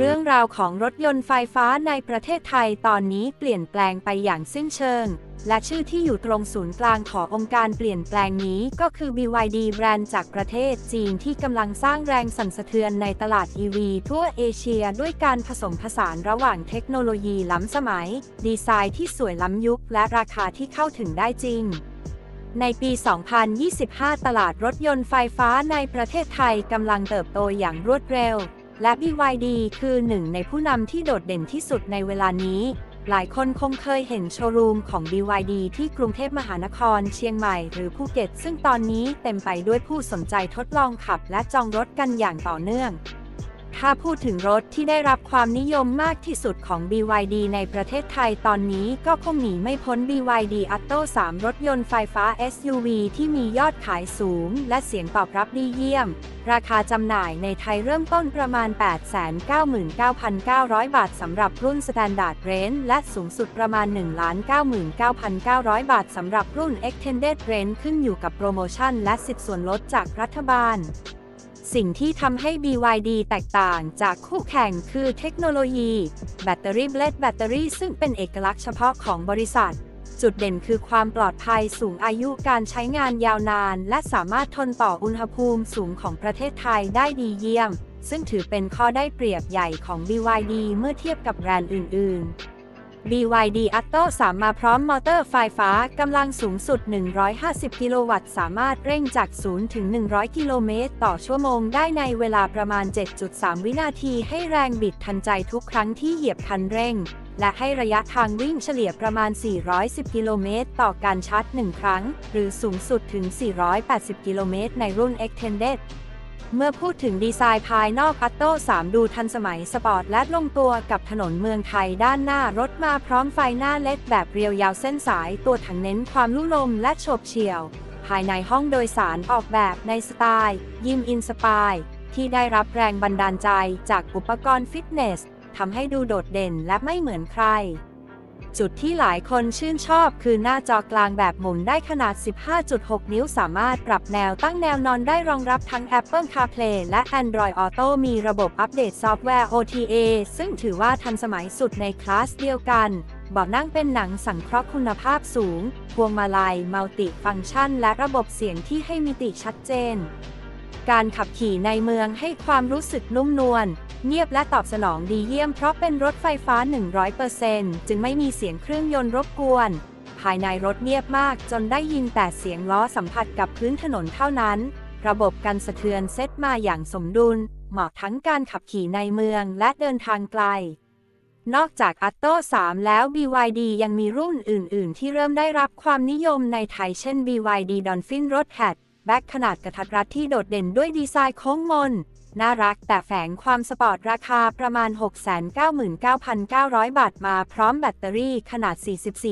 เรื่องราวของรถยนต์ไฟฟ้าในประเทศไทยตอนนี้เปลี่ยนแปลงไปอย่างสิ้นเชิง และชื่อที่อยู่ตรงศูนย์กลางขององค์การเปลี่ยนแปลงนี้ก็คือ BYD แบรนด์จากประเทศจีนที่กำลังสร้างแรงสั่นสะเทือนในตลาด EV ทั่วเอเชียด้วยการผสมผสานระหว่างเทคโนโลยีล้ำสมัย ดีไซน์ที่สวยล้ำยุค และราคาที่เข้าถึงได้จริงในปี 2025 ตลาดรถยนต์ไฟฟ้าในประเทศไทยกำลังเติบโตอย่างรวดเร็ว และ BYD คือหนึ่งในผู้นำที่โดดเด่นที่สุดในเวลานี้ หลายคนคงเคยเห็นโชว์รูมของ BYD ที่กรุงเทพมหานคร เชียงใหม่ หรือภูเก็ต ซึ่งตอนนี้เต็มไปด้วยผู้สนใจทดลองขับและจองรถกันอย่างต่อเนื่อง ถ้าพูดถึงรถที่ได้รับความนิยมมากที่สุดของ BYD ในประเทศไทยตอนนี้ก็คงหนีไม่พ้น BYD Atto 3 รถยนต์ไฟฟ้า SUV ที่มียอดขายสูง และเสียงตอบรับดีเยี่ยม ราคาจำหน่ายในไทยเริ่มต้นประมาณ 899,900 บาทสำหรับรุ่น Standard Range และสูงสุดประมาณ 1,99,900 บาทสำหรับรุ่น Extended Range ขึ้นอยู่กับโปรโมชั่นและสิทธิส่วนลดจากรัฐบาล สิ่งที่ทำให้ BYD แตกต่างจากคู่แข่งคือเทคโนโลยี แบตเตอรี่เบลดแบตเตอรี่ซึ่งเป็นเอกลักษณ์เฉพาะของบริษัท จุดเด่นคือความปลอดภัยสูงอายุการใช้งานยาวนาน และสามารถทนต่ออุณหภูมิสูงของประเทศไทยได้ดีเยี่ยม ซึ่งถือเป็นข้อได้เปรียบใหญ่ของ BYD เมื่อเทียบกับแบรนด์อื่น ๆ BYD Atto 3 มาพร้อมมอเตอร์ไฟฟ้ากำลังสูงสุด 150 กิโลวัตต์ สามารถเร่งจาก 0 ถึง 100 กิโลเมตร ต่อชั่วโมงได้ในเวลาประมาณ 7.3 วินาทีให้แรงบิดทันใจทุกครั้งที่เหยียบคันเร่ง และให้ระยะทางวิ่งเฉลี่ยประมาณ 410 กิโลเมตร ต่อการชาร์จ 1 ครั้ง หรือสูงสุดถึง 480 กิโลเมตรในรุ่น Extended เมื่อพูดถึงดีไซน์ภายนอกอัตโต้3ดูทันสมัยสปอร์ตและลงตัวกับถนนเมืองไทยด้านหน้ารถมาพร้อมไฟหน้าเล็ดแบบเรียวยาวเส้นสายตัวถังเน้นความลุ่ลมและโฉบเฉี่ยว ภายในห้องโดยสารออกแบบในสไตล์ ยิมอินสปายที่ได้รับแรงบันดาลใจจากอุปกรณ์ฟิตเนสทำให้ดูโดดเด่นและไม่เหมือนใคร จุดที่หลายคนชื่นชอบคือหน้าจอกลางแบบหมุนได้ขนาด 15.6 นิ้วสามารถปรับแนวตั้งแนวนอนได้รองรับทั้ง Apple CarPlay และ Android Auto มีระบบอัปเดตซอฟต์แวร์ OTA ซึ่งถือว่าทันสมัยสุดในคลาสเดียวกันเบาะนั่งเป็นหนังสังเคราะห์คุณภาพสูง พวงมาลัยมัลติฟังก์ชัน และระบบเสียงที่ให้มิติชัดเจน การขับขี่ในเมืองให้ความรู้สึกนุ่มนวล เงียบและตอบสนองดีเยี่ยมเพราะเป็นรถไฟฟ้า 100%จึงไม่มีเสียงเครื่องยนต์รบกวน ภายในรถเงียบมากจนได้ยินแต่เสียงล้อสัมผัสกับพื้นถนนเท่านั้น ระบบกันสะเทือนเซตมาอย่างสมดุล เหมาะทั้งการขับขี่ในเมืองและเดินทางไกลนอกจาก Atto 3แล้ว BYD ยังมีรุ่นอื่น ๆ ที่เริ่มได้รับความนิยมในไทยเช่น BYD Dolphin Road Head แบ็คขนาดกระทัดรัดที่โดดเด่นด้วยดีไซน์โค้งมน น่ารักแต่แฝงความสปอร์ตราคาประมาณ 699,900 บาทมาพร้อมแบตเตอรี่ขนาด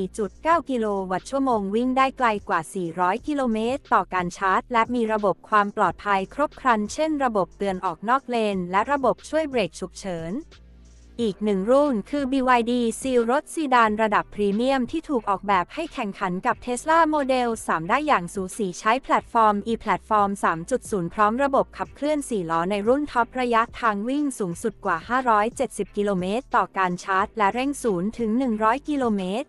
44.9 กิโลวัตต์ชั่วโมงวิ่งได้ไกลกว่า 400 กิโลเมตร ต่อการชาร์จ และมีระบบความปลอดภัยครบครัน เช่น ระบบเตือนออกนอกเลน และระบบช่วยเบรกฉุกเฉิน อีกหนึ่งรุ่นคือ BYD Seal รถซีดานระดับพรีเมียมที่ถูกออกแบบให้แข่งขันกับ Tesla Model 3 ได้อย่างสูสีใช้แพลตฟอร์ม e-Platform 3.0 พร้อมระบบขับเคลื่อน 4 ล้อในรุ่นท็อประยะทางวิ่งสูงสุดกว่า 570 กิโลเมตรต่อการชาร์จ และเร่ง0ถึง 100 กิโลเมตร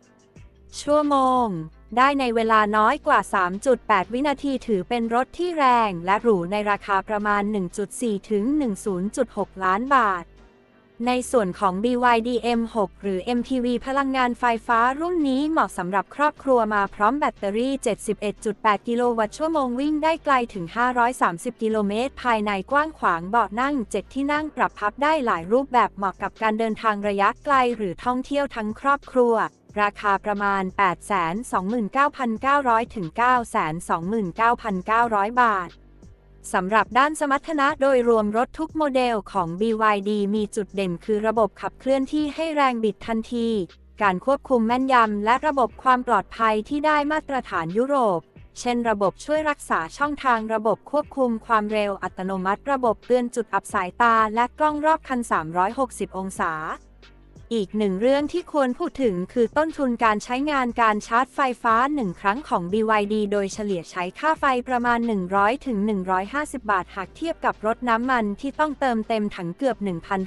ชั่วโมง ได้ในเวลาน้อยกว่า 3.8 วินาทีถือเป็นรถที่แรง และหรูในราคาประมาณ 1.4 ถึง 10.6 ล้านบาท ในส่วนของ BYD M6 หรือ MPV พลังงานไฟฟ้ารุ่นนี้เหมาะสำหรับครอบครัวมาพร้อมแบตเตอรี่ 71.8 กิโลวัตต์ชั่วโมงวิ่งได้ไกลถึง 530 กิโลเมตร ภายในกว้างขวางเบาะนั่ง 7 ที่นั่งปรับพับได้หลายรูปแบบเหมาะกับการเดินทางระยะไกลหรือท่องเที่ยวทั้งครอบครัว ราคาประมาณ 829,900 ถึง 929,900 บาท สำหรับด้านสมรรถนะโดยรวมรถทุกโมเดลของ BYD มีจุดเด่นคือระบบขับเคลื่อนที่ให้แรงบิดทันที การควบคุมแม่นยำและระบบความปลอดภัยที่ได้มาตรฐานยุโรป เช่นระบบช่วยรักษาช่องทางระบบควบคุมความเร็วอัตโนมัติ ระบบเตือนจุดอับสายตาและกล้องรอบคัน 360 องศา อีกหนึ่งเรื่องที่ควรพูดถึงคือต้นทุนการใช้งานการชาร์จไฟฟ้า 1 ครั้งของ BYD โดยเฉลี่ยใช้ค่าไฟประมาณ 100 ถึง 150 บาท หากเทียบกับรถน้ำมันที่ต้องเติมเต็มถังเกือบ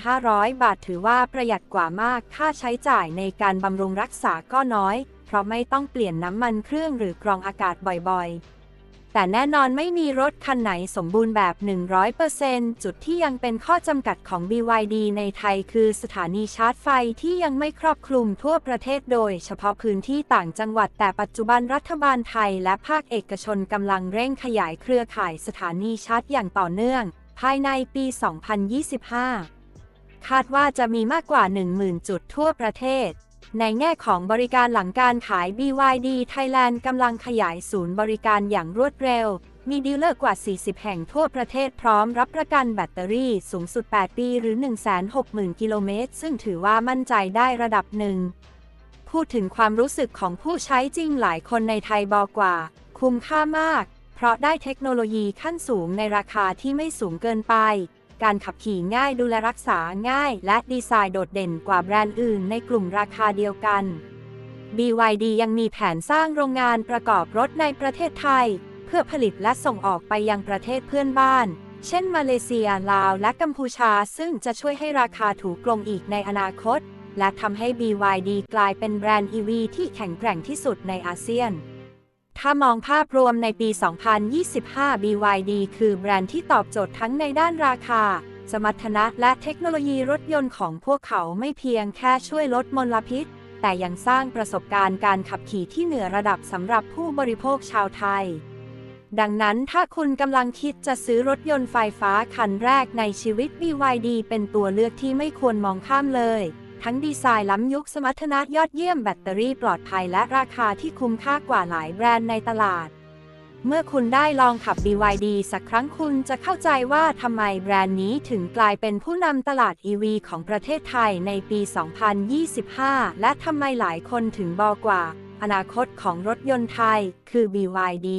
1,500 บาท ถือว่าประหยัดกว่ามาก ค่าใช้จ่ายในการบำรุงรักษาก็น้อย เพราะไม่ต้องเปลี่ยนน้ำมันเครื่องหรือกรองอากาศบ่อยๆ แต่แน่นอนไม่มีรถคันไหนสมบูรณ์แบบ 100%จุดที่ยังเป็นข้อจำกัดของ BYD ในไทยคือสถานีชาร์จไฟที่ยังไม่ครอบคลุมทั่วประเทศโดย เฉพาะพื้นที่ต่างจังหวัดแต่ปัจจุบันรัฐบาลไทยและภาคเอกชนกำลังเร่งขยายเครือข่ายสถานีชาร์จอย่างต่อเนื่อง ภายในปี 2025 คาดว่าจะมีมากกว่า 10,000 จุดทั่วประเทศ ในแง่ของบริการหลังการขาย BYD Thailand กำลังขยายศูนย์บริการอย่างรวดเร็ว มีดีลเลอร์กว่า 40 แห่งทั่วประเทศพร้อมรับประกันแบตเตอรี่สูงสุด 8 ปีหรือ 160,000 กิโลเมตร ซึ่งถือว่ามั่นใจได้ระดับหนึ่ง พูดถึงความรู้สึกของผู้ใช้จริงหลายคนในไทยบอกว่า คุ้มค่ามาก เพราะได้เทคโนโลยีขั้นสูงในราคาที่ไม่สูงเกินไป การขับขี่ง่ายดูแลรักษาง่าย และดีไซน์โดดเด่นกว่าแบรนด์อื่นในกลุ่มราคาเดียวกัน BYD ยังมีแผนสร้างโรงงานประกอบรถในประเทศไทย เพื่อผลิตและส่งออกไปยังประเทศเพื่อนบ้าน เช่นมาเลเซีย ลาว และกัมพูชา ซึ่งจะช่วยให้ราคาถูกลงอีกในอนาคต และทำให้ BYD กลายเป็นแบรนด์ EV ที่แข็งแกร่งที่สุดในอาเซียน ถ้ามองภาพรวมในปี 2025 BYD คือแบรนด์ที่ตอบโจทย์ทั้งในด้านราคา สมรรถนะและเทคโนโลยีรถยนต์ของพวกเขาไม่เพียงแค่ช่วยลดมลพิษ แต่ยังสร้างประสบการณ์การขับขี่ที่เหนือระดับสำหรับผู้บริโภคชาวไทย ดังนั้นถ้าคุณกำลังคิดจะซื้อรถยนต์ไฟฟ้าคันแรกในชีวิต BYD เป็นตัวเลือกที่ไม่ควรมองข้ามเลย ทั้งดีไซน์ล้ำยุคสมรรถนะยอดเยี่ยมแบตเตอรี่ปลอดภัยและราคาที่คุ้มค่ากว่าหลายแบรนด์ในตลาด เมื่อคุณได้ลองขับ BYD สักครั้งคุณจะเข้าใจว่าทำไมแบรนด์นี้ถึงกลายเป็นผู้นำตลาด EV ของประเทศไทยในปี 2025 และทำไมหลายคนถึงบอกว่า อนาคตของรถยนต์ไทย คือ BYD